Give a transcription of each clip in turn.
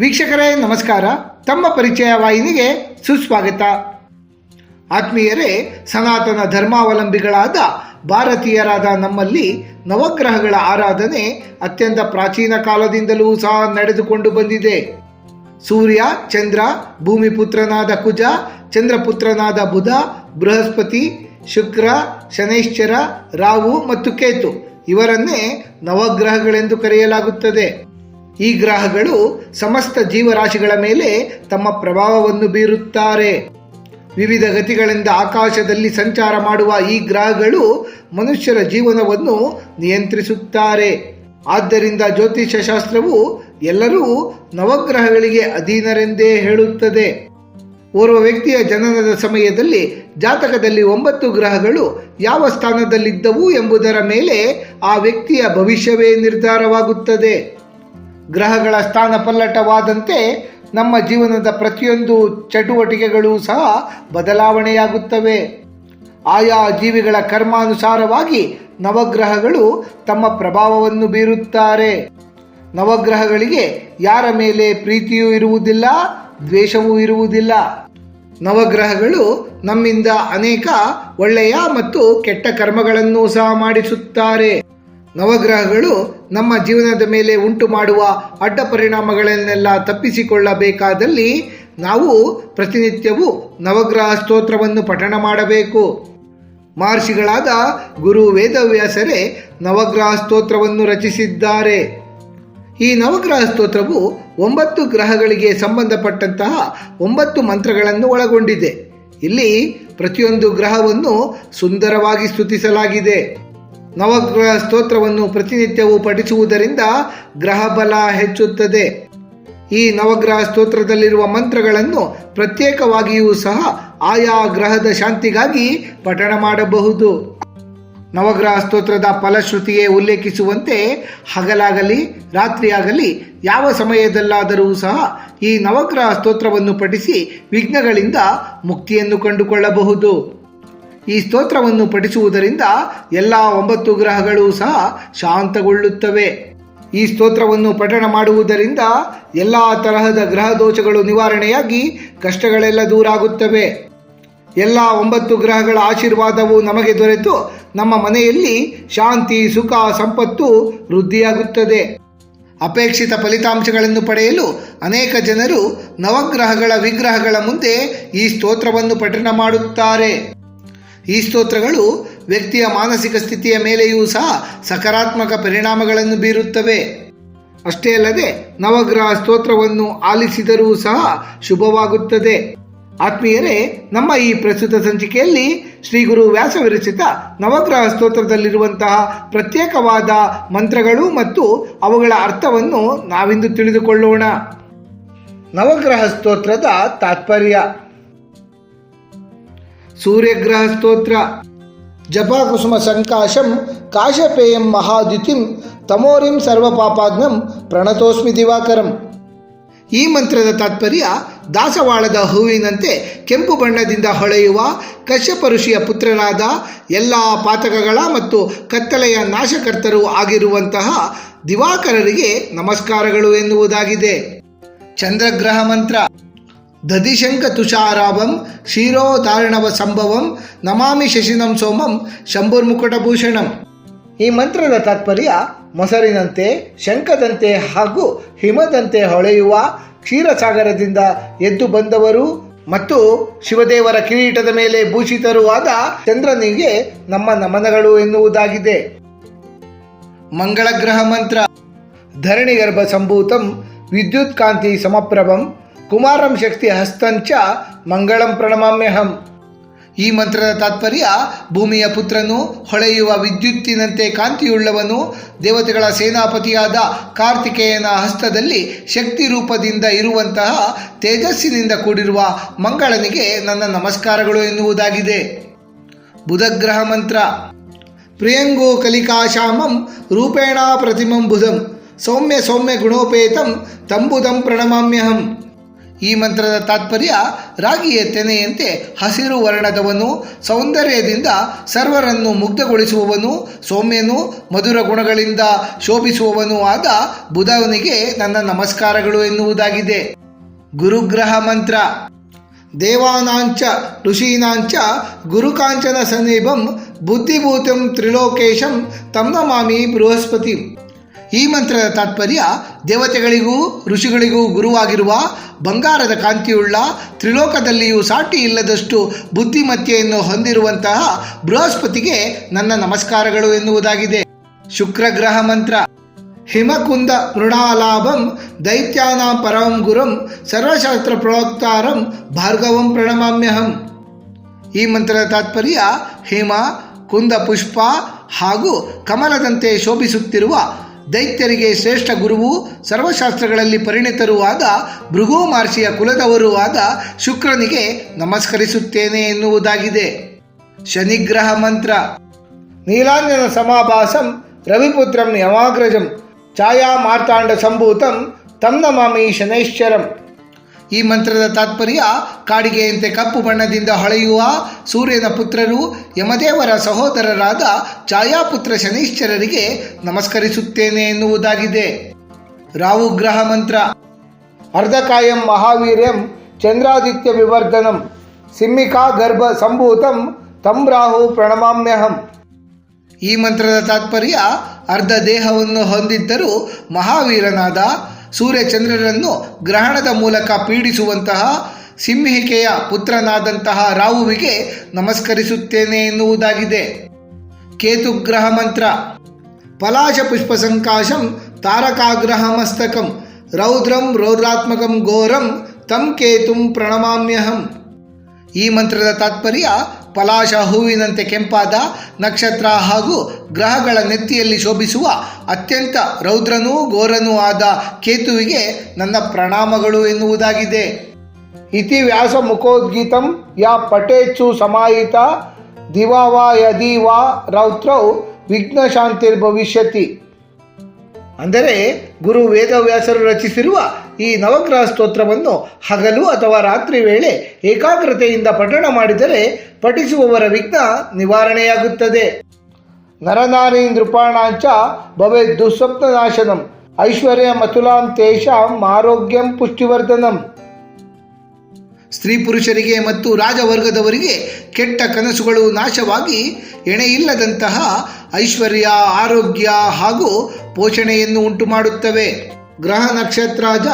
ವೀಕ್ಷಕರೇ, ನಮಸ್ಕಾರ. ತಮ್ಮ ಪರಿಚಯ ವಾಹಿನಿಗೆ ಸುಸ್ವಾಗತ. ಆತ್ಮೀಯರೇ, ಸನಾತನ ಧರ್ಮಾವಲಂಬಿಗಳಾದ ಭಾರತೀಯರಾದ ನಮ್ಮಲ್ಲಿ ನವಗ್ರಹಗಳ ಆರಾಧನೆ ಅತ್ಯಂತ ಪ್ರಾಚೀನ ಕಾಲದಿಂದಲೂ ಸಹ ನಡೆದುಕೊಂಡು ಬಂದಿದೆ. ಸೂರ್ಯ, ಚಂದ್ರ, ಭೂಮಿಪುತ್ರನಾದ ಕುಜ, ಚಂದ್ರಪುತ್ರನಾದ ಬುಧ, ಬೃಹಸ್ಪತಿ, ಶುಕ್ರ, ಶನೈಶ್ಚರ, ರಾಹು ಮತ್ತು ಕೇತು ಇವರನ್ನೇ ನವಗ್ರಹಗಳೆಂದು ಕರೆಯಲಾಗುತ್ತದೆ. ಈ ಗ್ರಹಗಳು ಸಮಸ್ತ ಜೀವರಾಶಿಗಳ ಮೇಲೆ ತಮ್ಮ ಪ್ರಭಾವವನ್ನು ಬೀರುತ್ತಾರೆ. ವಿವಿಧ ಗತಿಗಳಿಂದ ಆಕಾಶದಲ್ಲಿ ಸಂಚಾರ ಮಾಡುವ ಈ ಗ್ರಹಗಳು ಮನುಷ್ಯರ ಜೀವನವನ್ನು ನಿಯಂತ್ರಿಸುತ್ತಾರೆ. ಆದ್ದರಿಂದ ಜ್ಯೋತಿಷ್ಯ ಶಾಸ್ತ್ರವು ಎಲ್ಲರೂ ನವಗ್ರಹಗಳಿಗೆ ಅಧೀನರೆಂದೇ ಹೇಳುತ್ತದೆ. ಓರ್ವ ವ್ಯಕ್ತಿಯ ಜನನದ ಸಮಯದಲ್ಲಿ ಜಾತಕದಲ್ಲಿ ಒಂಬತ್ತು ಗ್ರಹಗಳು ಯಾವ ಸ್ಥಾನದಲ್ಲಿದ್ದವು ಎಂಬುದರ ಮೇಲೆ ಆ ವ್ಯಕ್ತಿಯ ಭವಿಷ್ಯವೇ ನಿರ್ಧಾರವಾಗುತ್ತದೆ. ಗ್ರಹಗಳ ಸ್ಥಾನ ಪಲ್ಲಟವಾದಂತೆ ನಮ್ಮ ಜೀವನದ ಪ್ರತಿಯೊಂದು ಚಟುವಟಿಕೆಗಳು ಸಹ ಬದಲಾವಣೆಯಾಗುತ್ತವೆ. ಆಯಾ ಜೀವಿಗಳ ಕರ್ಮಾನುಸಾರವಾಗಿ ನವಗ್ರಹಗಳು ತಮ್ಮ ಪ್ರಭಾವವನ್ನು ಬೀರುತ್ತಾರೆ. ನವಗ್ರಹಗಳಿಗೆ ಯಾರ ಮೇಲೆ ಪ್ರೀತಿಯೂ ಇರುವುದಿಲ್ಲ, ದ್ವೇಷವೂ ಇರುವುದಿಲ್ಲ. ನವಗ್ರಹಗಳು ನಮ್ಮಿಂದ ಅನೇಕ ಒಳ್ಳೆಯ ಮತ್ತು ಕೆಟ್ಟ ಕರ್ಮಗಳನ್ನು ಸಹ ಮಾಡಿಸುತ್ತಾರೆ. ನವಗ್ರಹಗಳು ನಮ್ಮ ಜೀವನದ ಮೇಲೆ ಉಂಟು ಮಾಡುವ ಅಡ್ಡ ಪರಿಣಾಮಗಳನ್ನೆಲ್ಲ ತಪ್ಪಿಸಿಕೊಳ್ಳಬೇಕಾದಲ್ಲಿ ನಾವು ಪ್ರತಿನಿತ್ಯವೂ ನವಗ್ರಹ ಸ್ತೋತ್ರವನ್ನು ಪಠಣ ಮಾಡಬೇಕು. ಮಹರ್ಷಿಗಳಾದ ಗುರು ವೇದವ್ಯಾಸರೇ ನವಗ್ರಹ ಸ್ತೋತ್ರವನ್ನು ರಚಿಸಿದ್ದಾರೆ. ಈ ನವಗ್ರಹ ಸ್ತೋತ್ರವು ಒಂಬತ್ತು ಗ್ರಹಗಳಿಗೆ ಸಂಬಂಧಪಟ್ಟಂತಹ ಒಂಬತ್ತು ಮಂತ್ರಗಳನ್ನು ಒಳಗೊಂಡಿದೆ. ಇಲ್ಲಿ ಪ್ರತಿಯೊಂದು ಗ್ರಹವನ್ನು ಸುಂದರವಾಗಿ ಸ್ತುತಿಸಲಾಗಿದೆ. ನವಗ್ರಹ ಸ್ತೋತ್ರವನ್ನು ಪ್ರತಿನಿತ್ಯವೂ ಪಠಿಸುವುದರಿಂದ ಗ್ರಹ ಬಲ ಹೆಚ್ಚುತ್ತದೆ. ಈ ನವಗ್ರಹ ಸ್ತೋತ್ರದಲ್ಲಿರುವ ಮಂತ್ರಗಳನ್ನು ಪ್ರತ್ಯೇಕವಾಗಿಯೂ ಸಹ ಆಯಾ ಗ್ರಹದ ಶಾಂತಿಗಾಗಿ ಪಠಣ ಮಾಡಬಹುದು. ನವಗ್ರಹ ಸ್ತೋತ್ರದ ಫಲಶ್ರುತಿಯೇ ಉಲ್ಲೇಖಿಸುವಂತೆ ಹಗಲಾಗಲಿ, ರಾತ್ರಿಯಾಗಲಿ, ಯಾವ ಸಮಯದಲ್ಲಾದರೂ ಸಹ ಈ ನವಗ್ರಹ ಸ್ತೋತ್ರವನ್ನು ಪಠಿಸಿ ವಿಘ್ನಗಳಿಂದ ಮುಕ್ತಿಯನ್ನು ಕಂಡುಕೊಳ್ಳಬಹುದು. ಈ ಸ್ತೋತ್ರವನ್ನು ಪಠಿಸುವುದರಿಂದ ಎಲ್ಲ ಒಂಬತ್ತು ಗ್ರಹಗಳು ಸಹ ಶಾಂತಗೊಳ್ಳುತ್ತವೆ. ಈ ಸ್ತೋತ್ರವನ್ನು ಪಠಣ ಮಾಡುವುದರಿಂದ ಎಲ್ಲ ತರಹದ ಗ್ರಹ ದೋಷಗಳು ನಿವಾರಣೆಯಾಗಿ ಕಷ್ಟಗಳೆಲ್ಲ ದೂರಾಗುತ್ತವೆ. ಎಲ್ಲ ಒಂಬತ್ತು ಗ್ರಹಗಳ ಆಶೀರ್ವಾದವು ನಮಗೆ ದೊರೆತು ನಮ್ಮ ಮನೆಯಲ್ಲಿ ಶಾಂತಿ, ಸುಖ, ಸಂಪತ್ತು ವೃದ್ಧಿಯಾಗುತ್ತದೆ. ಅಪೇಕ್ಷಿತ ಫಲಿತಾಂಶಗಳನ್ನು ಪಡೆಯಲು ಅನೇಕ ಜನರು ನವಗ್ರಹಗಳ ವಿಗ್ರಹಗಳ ಮುಂದೆ ಈ ಸ್ತೋತ್ರವನ್ನು ಪಠಣ ಮಾಡುತ್ತಾರೆ. ಈ ಸ್ತೋತ್ರಗಳು ವ್ಯಕ್ತಿಯ ಮಾನಸಿಕ ಸ್ಥಿತಿಯ ಮೇಲೆಯೂ ಸಹ ಸಕಾರಾತ್ಮಕ ಪರಿಣಾಮಗಳನ್ನು ಬೀರುತ್ತವೆ. ಅಷ್ಟೇ ಅಲ್ಲದೆ ನವಗ್ರಹ ಸ್ತೋತ್ರವನ್ನು ಆಲಿಸಿದರೂ ಸಹ ಶುಭವಾಗುತ್ತದೆ. ಆತ್ಮೀಯರೇ, ನಮ್ಮ ಈ ಪ್ರಸ್ತುತ ಸಂಚಿಕೆಯಲ್ಲಿ ಶ್ರೀ ಗುರು ವ್ಯಾಸ ವಿರಚಿತ ನವಗ್ರಹ ಸ್ತೋತ್ರದಲ್ಲಿರುವಂತಹ ಪ್ರತ್ಯೇಕವಾದ ಮಂತ್ರಗಳು ಮತ್ತು ಅವುಗಳ ಅರ್ಥವನ್ನು ನಾವಿಂದು ತಿಳಿದುಕೊಳ್ಳೋಣ. ನವಗ್ರಹ ಸ್ತೋತ್ರದ ತಾತ್ಪರ್ಯ. ಸೂರ್ಯಗ್ರಹ ಸ್ತೋತ್ರ. ಜಪಾಕುಸುಮ ಸಂಕಾಶಂ ಕಾಶಪೇಯಂ ಮಹಾದ್ಯುತಿಂ ತಮೋರಿಂ ಸರ್ವಪಾಪಾಗ್ನಂ ಪ್ರಣತೋಸ್ಮಿ ದಿವಾಕರಂ. ಈ ಮಂತ್ರದ ತಾತ್ಪರ್ಯ ದಾಸವಾಳದ ಹೂವಿನಂತೆ ಕೆಂಪು ಬಣ್ಣದಿಂದ ಹೊಳೆಯುವ ಕಶ್ಯಪ ಋಷಿಯ ಪುತ್ರರಾದ ಎಲ್ಲ ಪಾತಕಗಳ ಮತ್ತು ಕತ್ತಲೆಯ ನಾಶಕರ್ತರು ಆಗಿರುವಂತಹ ದಿವಾಕರರಿಗೆ ನಮಸ್ಕಾರಗಳು ಎನ್ನುವುದಾಗಿದೆ. ಚಂದ್ರಗ್ರಹ ಮಂತ್ರ. ದಧಿಶಂಕ ತುಷಾರಾಭಂ ಕ್ಷೀರೋತಾರಣವ ಸಂಭವಂ, ನಮಾಮಿ ಶಶಿನಂ ಸೋಮಂ ಶಂಭುರ್ಮುಕುಟಭೂಷಣಂ ಈ ಮಂತ್ರದ ತಾತ್ಪರ್ಯ ಮೊಸರಿನಂತೆ, ಶಂಖದಂತೆ ಹಾಗೂ ಹಿಮದಂತೆ ಹೊಳೆಯುವ ಕ್ಷೀರಸಾಗರದಿಂದ ಎದ್ದು ಬಂದವರು ಮತ್ತು ಶಿವದೇವರ ಕಿರೀಟದ ಮೇಲೆ ಭೂಷಿತರೂ ಆದ ಚಂದ್ರನಿಗೆ ನಮ್ಮ ನಮನಗಳು ಎನ್ನುವುದಾಗಿದೆ. ಮಂಗಳಗ್ರಹ ಮಂತ್ರ, ಧರಣಿಗರ್ಭ ಸಂಭೂತಂ ವಿದ್ಯುತ್ ಕಾಂತಿ ಸಮಪ್ರಭಂ ಕುಮಾರಂ ಶಕ್ತಿ ಹಸ್ತಂಚ ಮಂಗಳಂ ಪ್ರಣಮಾಮ್ಯಹಂ. ಈ ಮಂತ್ರದ ತಾತ್ಪರ್ಯ ಭೂಮಿಯ ಪುತ್ರನು ಹೊಳೆಯುವ ವಿದ್ಯುತ್ತಿನಂತೆ ಕಾಂತಿಯುಳ್ಳವನು ದೇವತೆಗಳ ಸೇನಾಪತಿಯಾದ ಕಾರ್ತಿಕೇಯನ ಹಸ್ತದಲ್ಲಿ ಶಕ್ತಿ ರೂಪದಿಂದ ಇರುವಂತಹ ತೇಜಸ್ಸಿನಿಂದ ಕೂಡಿರುವ ಮಂಗಳನಿಗೆ ನನ್ನ ನಮಸ್ಕಾರಗಳು ಎನ್ನುವುದಾಗಿದೆ. ಬುಧಗ್ರಹ ಮಂತ್ರ. ಪ್ರಿಯಂಗೋ ಕಲಿಕಾಶಾಮಂ ರೂಪೇಣ ಪ್ರತಿಮಂ ಬುಧಂ. ಸೌಮ್ಯ ಸೌಮ್ಯ ಗುಣೋಪೇತಂ ತಂಬುದಂ ಪ್ರಣಮಾಮ್ಯಹಂ. ಈ ಮಂತ್ರದ ತಾತ್ಪರ್ಯ ರಾಗಿಯ ತೆನೆಯಂತೆ ಹಸಿರು ವರ್ಣದವನು ಸೌಂದರ್ಯದಿಂದ ಸರ್ವರನ್ನು ಮುಗ್ಧಗೊಳಿಸುವವನು, ಸೌಮ್ಯನು, ಮಧುರ ಗುಣಗಳಿಂದ ಶೋಭಿಸುವವನೂ ಆದ ಬುಧವನಿಗೆ ನನ್ನ ನಮಸ್ಕಾರಗಳು ಎನ್ನುವುದಾಗಿದೆ. ಗುರುಗ್ರಹ ಮಂತ್ರ. ದೇವಾನಾಂಚ ಋಷೀನಾಂಚ ಗುರುಕಾಂಚನ ಸನೇಬಂ ಬುದ್ಧಿಭೂತಂ ತ್ರಿಲೋಕೇಶಂ ತಮ್ಮ ಮಾಮಿ ಬೃಹಸ್ಪತಿ. ಈ ಮಂತ್ರದ ತಾತ್ಪರ್ಯ ದೇವತೆಗಳಿಗೂ, ಋಷಿಗಳಿಗೂ ಗುರುವಾಗಿರುವ ಬಂಗಾರದ ಕಾಂತಿಯುಳ್ಳ ತ್ರಿಲೋಕದಲ್ಲಿಯೂ ಸಾಟಿ ಇಲ್ಲದಷ್ಟು ಬುದ್ಧಿಮತ್ತೆಯನ್ನು ಹೊಂದಿರುವಂತಹ ಬೃಹಸ್ಪತಿಗೆ ನನ್ನ ನಮಸ್ಕಾರಗಳು ಎನ್ನುವುದಾಗಿದೆ. ಶುಕ್ರಗ್ರಹ ಮಂತ್ರ. ಹಿಮಕುಂದ ಮೃಣಾಲಾಭಂ ದೈತ್ಯಾನಾಂ ಪರಂ ಗುರುಂ ಸರ್ವಶಾಸ್ತ್ರ ಪ್ರೋಕ್ತಾರಂ ಭಾರ್ಗವಂ ಪ್ರಣಮಾಮ್ಯಹಂ. ಈ ಮಂತ್ರದ ತಾತ್ಪರ್ಯ ಹಿಮ, ಕುಂದ ಪುಷ್ಪ ಹಾಗೂ ಕಮಲದಂತೆ ಶೋಭಿಸುತ್ತಿರುವ ದೈತ್ಯರಿಗೆ ಶ್ರೇಷ್ಠ ಗುರುವು ಸರ್ವಶಾಸ್ತ್ರಗಳಲ್ಲಿ ಪರಿಣಿತರೂ ಆದ ಭೃಗು ಮಹರ್ಷಿಯ ಕುಲದವರೂ ಆದ ಶುಕ್ರನಿಗೆ ನಮಸ್ಕರಿಸುತ್ತೇನೆ ಎನ್ನುವುದಾಗಿದೆ. ಶನಿಗ್ರಹ ಮಂತ್ರ. ನೀಲಾಂಜನ ಸಮಾಭಾಸಂ ರವಿಪುತ್ರಂ ಯಮಾಗ್ರಜಂ ಛಾಯಾ ಮಾರ್ತಾಂಡ ಸಂಭೂತಂ ತಂದ ಮಾಮಿ ಶನೈಶ್ಚರಂ ಈ ಮಂತ್ರದ ತಾತ್ಪರ್ಯ ಕಾಡಿಗೆಯಂತೆ ಕಪ್ಪು ಬಣ್ಣದಿಂದ ಹೊಳೆಯುವ ಸೂರ್ಯನ ಪುತ್ರರು ಯಮದೇವರ ಸಹೋದರರಾದ ಛಾಯಾಪುತ್ರ ಶನೀಶ್ಚರರಿಗೆ ನಮಸ್ಕರಿಸುತ್ತೇನೆ ಎನ್ನುವುದಾಗಿದೆ. ರಾಹುಗ್ರಹ ಮಂತ್ರ. ಅರ್ಧಕಾಯಂ ಮಹಾವೀರ್ಯಂ ಚಂದ್ರಾದಿತ್ಯ ವಿವರ್ಧನಂ ಸಿಮ್ಮಿಕಾ ಗರ್ಭ ಸಂಭೂತಂ ತಂ ರಾಹು ಪ್ರಣಮಾಮ್ಯಹಂ. ಈ ಮಂತ್ರದ ತಾತ್ಪರ್ಯ ಅರ್ಧ ದೇಹವನ್ನು ಹೊಂದಿದ್ದರೂ ಮಹಾವೀರನಾದ ಸೂರ್ಯಚಂದ್ರರನ್ನು ಗ್ರಹಣದ ಮೂಲಕ ಪೀಡಿಸುವಂತಹ ಸಿಂಹಿಕೆಯ ಪುತ್ರನಾದಂತಹ ರಾಹುವಿಗೆ ನಮಸ್ಕರಿಸುತ್ತೇನೆ ಎನ್ನುವುದಾಗಿದೆ. ಕೇತುಗ್ರಹ ಮಂತ್ರ. ಪಲಾಶ ಪುಷ್ಪ ಸಂಕಾಶಂ ತಾರಕಾಗ್ರಹ ಮಸ್ತಕಂ. ರೌದ್ರಂ ರೌದ್ರಾತ್ಮಕಂ ಘೋರಂ ತಂ ಕೇತುಂ ಪ್ರಣಮಾಮ್ಯಹಂ. ಈ ಮಂತ್ರದ ತಾತ್ಪರ್ಯ ಪಲಾಶ ಹೂವಿನಂತೆ ಕೆಂಪಾದ ನಕ್ಷತ್ರ ಹಾಗೂ ಗ್ರಹಗಳ ನೆತ್ತಿಯಲ್ಲಿ ಶೋಭಿಸುವ ಅತ್ಯಂತ ರೌದ್ರನೂ ಘೋರನೂ ಆದ ಕೇತುವಿಗೆ ನನ್ನ ಪ್ರಣಾಮಗಳು ಎನ್ನುವುದಾಗಿದೆ. ಇತಿ ವ್ಯಾಸ ಮುಖೋದ್ಗೀತಂ, ಯಾ ಪಟೇಚು ಸಮಾಯಿತ ದಿವಾ ವಾ ಯದಿ ವಾ ರೌತ್ರೌ ಶಾಂತಿರ್ಭವಿಷ್ಯತಿ. ಅಂದರೆ ಗುರು ವೇದವ್ಯಾಸರು ರಚಿಸಿರುವ ಈ ನವಗ್ರಹ ಸ್ತೋತ್ರವನ್ನು ಹಗಲು ಅಥವಾ ರಾತ್ರಿ ವೇಳೆ ಏಕಾಗ್ರತೆಯಿಂದ ಪಠಣ ಮಾಡಿದರೆ ಪಠಿಸುವವರ ವಿಘ್ನ ನಿವಾರಣೆಯಾಗುತ್ತದೆ. ನರನಾರಿ ನೃಪಾಣಾಂಚ ಭವೆ ದುಸ್ವಪ್ನನಾಶನಂ ಐಶ್ವರ್ಯ ಮಥುಲಾಂ ತೇಷಾಂ ಆರೋಗ್ಯಂ ಪುಷ್ಟಿವರ್ಧನಂ. ಸ್ತ್ರೀ ಪುರುಷರಿಗೆ ಮತ್ತು ರಾಜವರ್ಗದವರಿಗೆ ಕೆಟ್ಟ ಕನಸುಗಳು ನಾಶವಾಗಿ ಎಣೆಯಿಲ್ಲದಂತಹ ಐಶ್ವರ್ಯ, ಆರೋಗ್ಯ ಹಾಗೂ ಪೋಷಣೆಯನ್ನು ಉಂಟು ಮಾಡುತ್ತವೆ ಗ್ರಹ ನಕ್ಷತ್ರಾಜ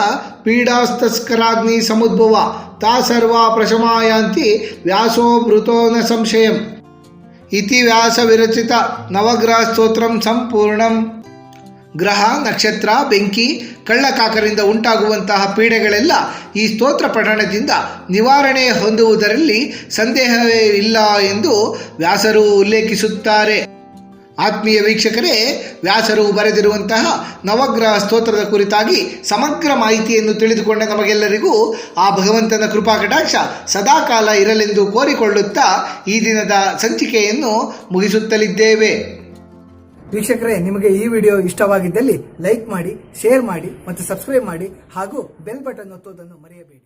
ಪೀಡಾಸ್ತಸ್ಕರಾಗ್ನಿ ಸಮುದ್ಭವ, ತಾ ಸರ್ವಾ ಪ್ರಶಮಾಯಾಂತಿ ವ್ಯಾಸೋ ಮೃತೋ ನ ಸಂಶಯಂ. ಇತಿ ವ್ಯಾಸ ವಿರಚಿತ ನವಗ್ರಹ ಸ್ತೋತ್ರಂ ಸಂಪೂರ್ಣಂ. ಗ್ರಹ, ನಕ್ಷತ್ರ, ಬೆಂಕಿ, ಕಳ್ಳಕಾಕರಿಂದ ಉಂಟಾಗುವಂತಹ ಪೀಡೆಗಳೆಲ್ಲ ಈ ಸ್ತೋತ್ರ ಪಠಣದಿಂದ ನಿವಾರಣೆ ಹೊಂದುವುದರಲ್ಲಿ ಸಂದೇಹವೇ ಇಲ್ಲ ಎಂದು ವ್ಯಾಸರು ಉಲ್ಲೇಖಿಸುತ್ತಾರೆ. ಆತ್ಮೀಯ ವೀಕ್ಷಕರೇ, ವ್ಯಾಸರು ಬರೆದಿರುವಂತಹ ನವಗ್ರಹ ಸ್ತೋತ್ರದ ಕುರಿತಾಗಿ ಸಮಗ್ರ ಮಾಹಿತಿಯನ್ನು ತಿಳಿದುಕೊಂಡ ನಮಗೆಲ್ಲರಿಗೂ ಆ ಭಗವಂತನ ಕೃಪಾ ಕಟಾಕ್ಷ ಸದಾಕಾಲ ಇರಲೆಂದು ಕೋರಿಕೊಳ್ಳುತ್ತಾ ಈ ದಿನದ ಸಂಚಿಕೆಯನ್ನು ಮುಗಿಸುತ್ತಲಿದ್ದೇವೆ. ವೀಕ್ಷಕರೇ, ನಿಮಗೆ ಈ ವಿಡಿಯೋ ಇಷ್ಟವಾಗಿದ್ದಲ್ಲಿ ಲೈಕ್ ಮಾಡಿ, ಶೇರ್ ಮಾಡಿ ಮತ್ತು ಸಬ್ಸ್ಕ್ರೈಬ್ ಮಾಡಿ ಹಾಗೂ ಬೆಲ್ ಬಟನ್ ಒತ್ತುವುದನ್ನು ಮರೆಯಬೇಡಿ.